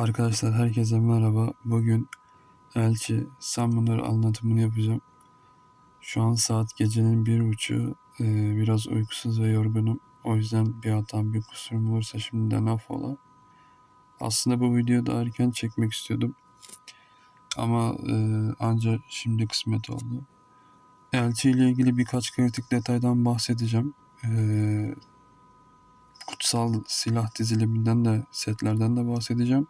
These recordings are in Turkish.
Arkadaşlar herkese merhaba. Bugün Elçi Summoner anlatımını yapacağım. Şu an saat gecenin bir buçuğu. Ee, biraz uykusuz ve yorgunum. O yüzden bir hatam bir kusurum olursa şimdiden affola. Aslında bu videoyu da erken çekmek istiyordum. Ama e, ancak şimdi kısmet oldu. Elçi ile ilgili birkaç kritik detaydan bahsedeceğim. Ee, kutsal silah diziliminden de setlerden de bahsedeceğim.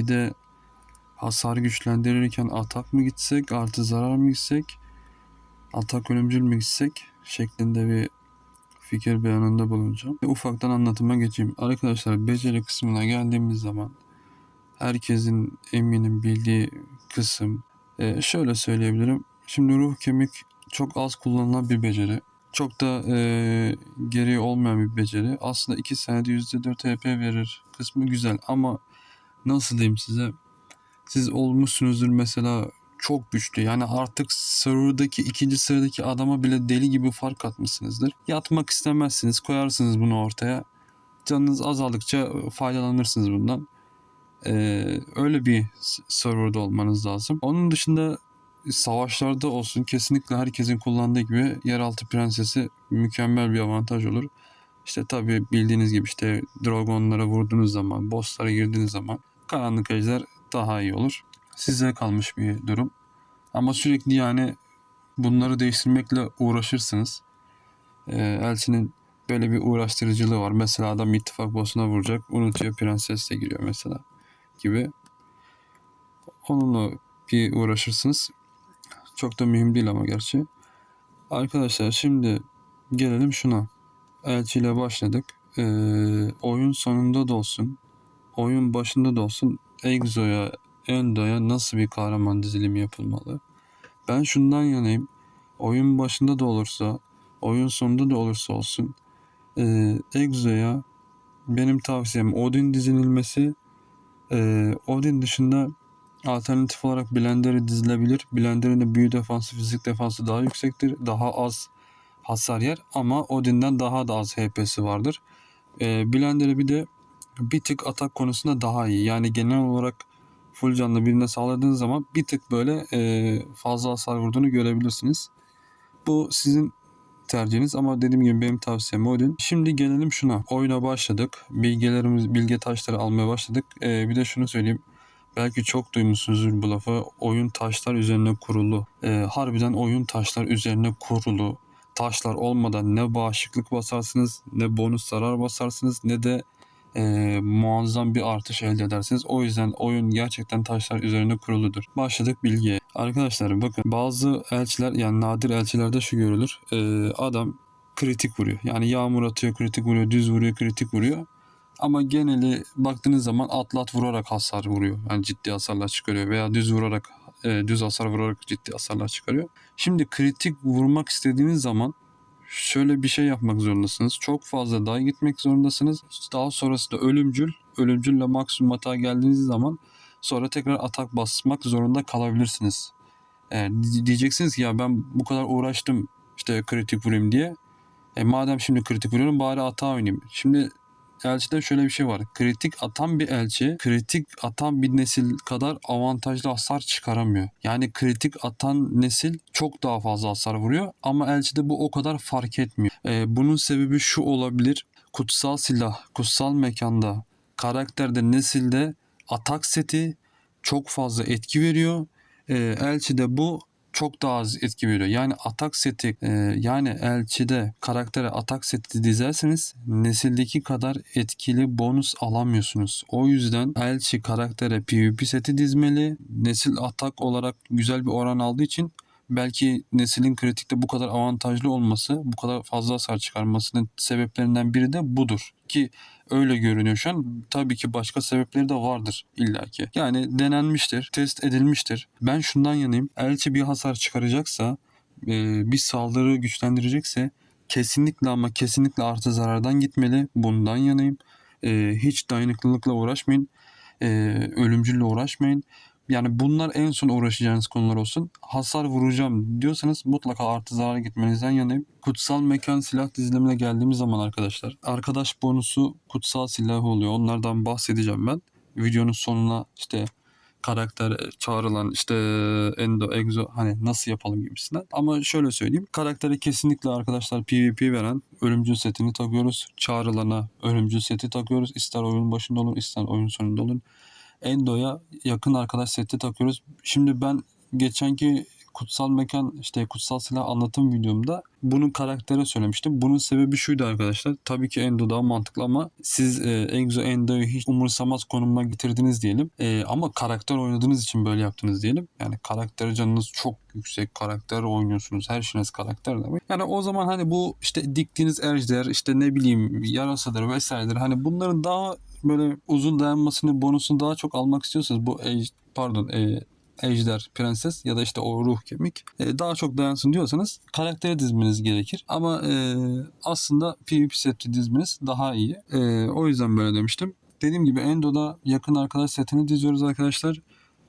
Bir de hasar güçlendirirken atak mı gitsek, artı zarar mı gitsek, atak ölümcül mü gitsek şeklinde bir fikir beyanında bulunacağım. Ve ufaktan anlatıma geçeyim. Arkadaşlar beceri kısmına geldiğimiz zaman herkesin eminim bildiği kısım e, şöyle söyleyebilirim. Şimdi ruh kemik çok az kullanılan bir beceri. Çok da e, gereği olmayan bir beceri. Aslında 2 senede %4 HP verir kısmı güzel ama nasıl diyeyim size siz olmuşsunuzdur mesela çok güçlü yani artık serverdaki ikinci sıradaki adama bile deli gibi fark atmışsınızdır. Yatmak istemezsiniz koyarsınız bunu ortaya. Canınız azaldıkça faydalanırsınız bundan. Ee, öyle bir serverda olmanız lazım. Onun dışında savaşlarda olsun kesinlikle herkesin kullandığı gibi yeraltı prensesi mükemmel bir avantaj olur. İşte tabii bildiğiniz gibi işte dragonlara vurduğunuz zaman, bosslara girdiğiniz zaman karanlık ejder daha iyi olur. Size kalmış bir durum. Ama sürekli yani bunları değiştirmekle uğraşırsınız. Ee, Elçinin böyle bir uğraştırıcılığı var. Mesela adam ittifak boss'una vuracak. Unutuyor prenses de giriyor mesela gibi. Onunla bir uğraşırsınız. Çok da mühim değil ama gerçi. Arkadaşlar şimdi gelelim şuna. Elçi ile başladık. Ee, oyun sonunda da olsun, oyun başında da olsun Exo'ya, Endo'ya nasıl bir kahraman dizilimi yapılmalı? Ben şundan yanayım. Oyun başında da olursa, oyun sonunda da olursa olsun ee, Exo'ya benim tavsiyem Odin dizilmesi. Ee, Odin dışında alternatif olarak Blender'ı dizilebilir. Blender'ın da büyü defansı, fizik defansı daha yüksektir. Daha az hasar yer ama Odin'den daha da az HP'si vardır. Ee, Blender'ı bir de bir tık atak konusunda daha iyi. Yani genel olarak full canlı birine sağladığınız zaman bir tık böyle e, fazla hasar vurduğunu görebilirsiniz. Bu sizin tercihiniz ama dediğim gibi benim tavsiyem Odin. Şimdi gelelim şuna. Oyuna başladık. Bilgelerimiz, bilge taşları almaya başladık. Ee, bir de şunu söyleyeyim. Belki çok duymuşsunuzdur bu lafı. Oyun taşlar üzerine kurulu. Ee, harbiden oyun taşlar üzerine kurulu. Taşlar olmadan ne bağışıklık basarsınız, ne bonus zarar basarsınız, ne de e, muazzam bir artış elde edersiniz. O yüzden oyun gerçekten taşlar üzerine kuruludur. Başladık bilgiye. Arkadaşlar bakın bazı elçiler yani nadir elçilerde şu görülür. Ee, adam kritik vuruyor. Yani yağmur atıyor, kritik vuruyor, düz vuruyor, kritik vuruyor. Ama geneli baktığınız zaman atlat vurarak hasar vuruyor. Yani ciddi hasarlar çıkarıyor veya düz vurarak e, düz hasar vurarak ciddi hasarlar çıkarıyor. Şimdi kritik vurmak istediğiniz zaman şöyle bir şey yapmak zorundasınız. Çok fazla daha gitmek zorundasınız. Daha sonrası da ölümcül. Ölümcülle maksimum hata geldiğiniz zaman sonra tekrar atak basmak zorunda kalabilirsiniz. E, di- diyeceksiniz ki ya ben bu kadar uğraştım işte kritik vurayım diye. E, madem şimdi kritik vuruyorum bari hata oynayayım. Şimdi elçide şöyle bir şey var. Kritik atan bir elçi kritik atan bir nesil kadar avantajlı hasar çıkaramıyor. Yani kritik atan nesil çok daha fazla hasar vuruyor ama elçide bu o kadar fark etmiyor. E, bunun sebebi şu olabilir. Kutsal silah, kutsal mekanda, karakterde, nesilde atak seti çok fazla etki veriyor. E, elçide bu çok daha az etki veriyor. Yani atak seti e, yani elçide karaktere atak seti dizerseniz nesildeki kadar etkili bonus alamıyorsunuz. O yüzden elçi karaktere PvP seti dizmeli. Nesil atak olarak güzel bir oran aldığı için belki neslin kritikte bu kadar avantajlı olması, bu kadar fazla hasar çıkarmasının sebeplerinden biri de budur. Ki öyle görünüyor şu an. Tabii ki başka sebepleri de vardır illaki. Yani denenmiştir, test edilmiştir. Ben şundan yanayım. Elçi bir hasar çıkaracaksa, e, bir saldırı güçlendirecekse kesinlikle ama kesinlikle artı zarardan gitmeli. Bundan yanayım. E, hiç dayanıklılıkla uğraşmayın. E, ölümcülle uğraşmayın. Yani bunlar en son uğraşacağınız konular olsun. Hasar vuracağım diyorsanız mutlaka artı zarar gitmenizden yanayım. Kutsal mekan silah dizilimine geldiğimiz zaman arkadaşlar. Arkadaş bonusu kutsal silahı oluyor. Onlardan bahsedeceğim ben. videonun sonuna işte karakter çağrılan işte endo exo hani nasıl yapalım gibisinden. Ama şöyle söyleyeyim. Karaktere kesinlikle arkadaşlar PvP veren ölümcül setini takıyoruz. Çağrılana ölümcül seti takıyoruz. İster oyun başında olur ister oyun sonunda olur. Endo'ya yakın arkadaş seti takıyoruz. Şimdi ben geçenki kutsal mekan işte kutsal silah anlatım videomda bunu karaktere söylemiştim. Bunun sebebi şuydu arkadaşlar. Tabii ki Endo daha mantıklı ama siz e, Exo Endo'yu hiç umursamaz konumuna getirdiniz diyelim. E, ama karakter oynadığınız için böyle yaptınız diyelim. Yani karakter canınız çok yüksek. Karakter oynuyorsunuz. Her şeyiniz karakter demek. Yani o zaman hani bu işte diktiğiniz ejder işte ne bileyim yarasadır vesairedir. Hani bunların daha böyle uzun dayanmasını bonusunu daha çok almak istiyorsanız bu ej, pardon e, ejder, prenses ya da işte o ruh kemik e, daha çok dayansın diyorsanız karaktere dizmeniz gerekir. Ama e, aslında PvP seti dizmeniz daha iyi. E, o yüzden böyle demiştim. Dediğim gibi Endo'da yakın arkadaş setini diziyoruz arkadaşlar.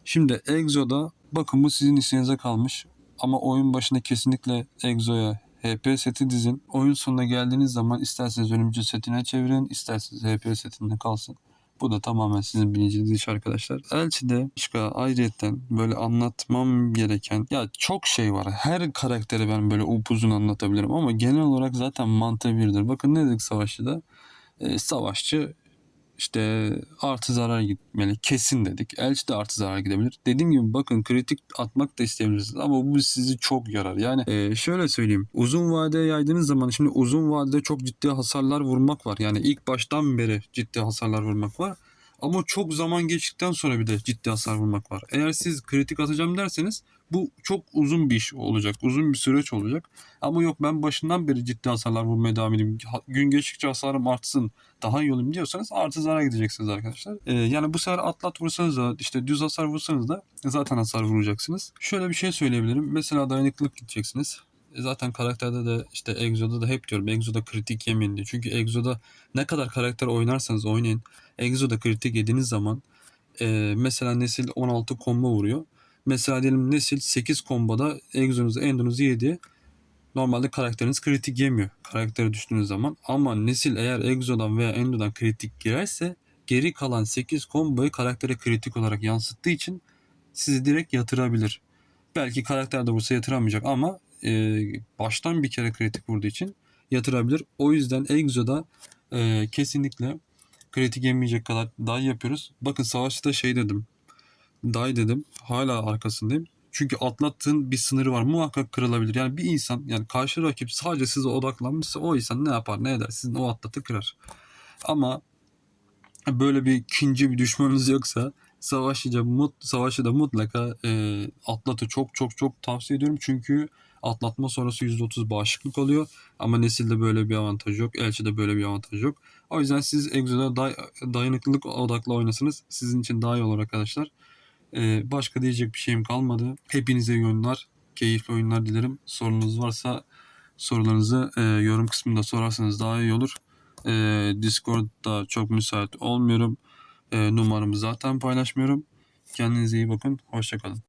Şimdi Exo'da bakın bu sizin isteğinize kalmış. Ama oyun başında kesinlikle Exo'ya HP seti dizin. Oyun sonuna geldiğiniz zaman isterseniz ölümcül setine çevirin, isterseniz HP setinde kalsın. Bu da tamamen sizin bilinciniz iş arkadaşlar. Elçi'de başka ayrıyetten böyle anlatmam gereken ya çok şey var. Her karakteri ben böyle upuzun anlatabilirim ama genel olarak zaten mantığı birdir. Bakın ne dedik savaşçıda? Ee, savaşçı işte artı zarar gitmeli. Kesin dedik. Elçi de artı zarar gidebilir. Dediğim gibi bakın kritik atmak da isteyebilirsiniz ama bu sizi çok yarar. Yani e, şöyle söyleyeyim. Uzun vadeye yaydığınız zaman şimdi uzun vadede çok ciddi hasarlar vurmak var. Yani ilk baştan beri ciddi hasarlar vurmak var. Ama çok zaman geçtikten sonra bir de ciddi hasar vurmak var. Eğer siz kritik atacağım derseniz bu çok uzun bir iş olacak. Uzun bir süreç olacak. Ama yok ben başından beri ciddi hasarlar vurmaya devam edeyim. Gün geçtikçe hasarım artsın. Daha iyi olayım diyorsanız artı zarar gideceksiniz arkadaşlar. Ee, yani bu sefer atlat vursanız da işte düz hasar vursanız da zaten hasar vuracaksınız. Şöyle bir şey söyleyebilirim. Mesela dayanıklılık gideceksiniz. E Zaten karakterde de işte Exo'da da hep diyorum Exo'da kritik yemeyin. Çünkü Exo'da ne kadar karakter oynarsanız oynayın. Exo'da kritik yediğiniz zaman e, mesela Nesil 16 combo vuruyor. Mesela diyelim Nesil 8 komboda Exo'nuzu Endo'nuzu yedi. Normalde karakteriniz kritik yemiyor. Karaktere düştüğünüz zaman. Ama Nesil eğer Exo'dan veya Endo'dan kritik girerse geri kalan 8 komboyu karaktere kritik olarak yansıttığı için sizi direkt yatırabilir. Belki karakter de vursa yatıramayacak ama e, baştan bir kere kritik vurduğu için yatırabilir. O yüzden Exo'da e, kesinlikle kritik yemeyecek kadar day yapıyoruz. Bakın savaşta şey dedim. Day dedim. Hala arkasındayım. Çünkü atlattığın bir sınırı var. Muhakkak kırılabilir. Yani bir insan yani karşı rakip sadece size odaklanmışsa o insan ne yapar ne eder? Sizin o atlatı kırar. Ama böyle bir ikinci bir düşmanınız yoksa savaşçıca mut, savaşı da mutlaka e, atlatı çok çok çok tavsiye ediyorum. Çünkü atlatma sonrası %30 bağışıklık oluyor. Ama nesilde böyle bir avantaj yok. Elçide böyle bir avantaj yok. O yüzden siz Exo'da day- dayanıklılık odaklı oynasınız. Sizin için daha iyi olur arkadaşlar. Ee, başka diyecek bir şeyim kalmadı. Hepinize iyi oyunlar, keyifli oyunlar dilerim. Sorunuz varsa sorularınızı e, yorum kısmında sorarsanız daha iyi olur. E, Discord'da çok müsait olmuyorum. E, numaramı zaten paylaşmıyorum. Kendinize iyi bakın. Hoşçakalın.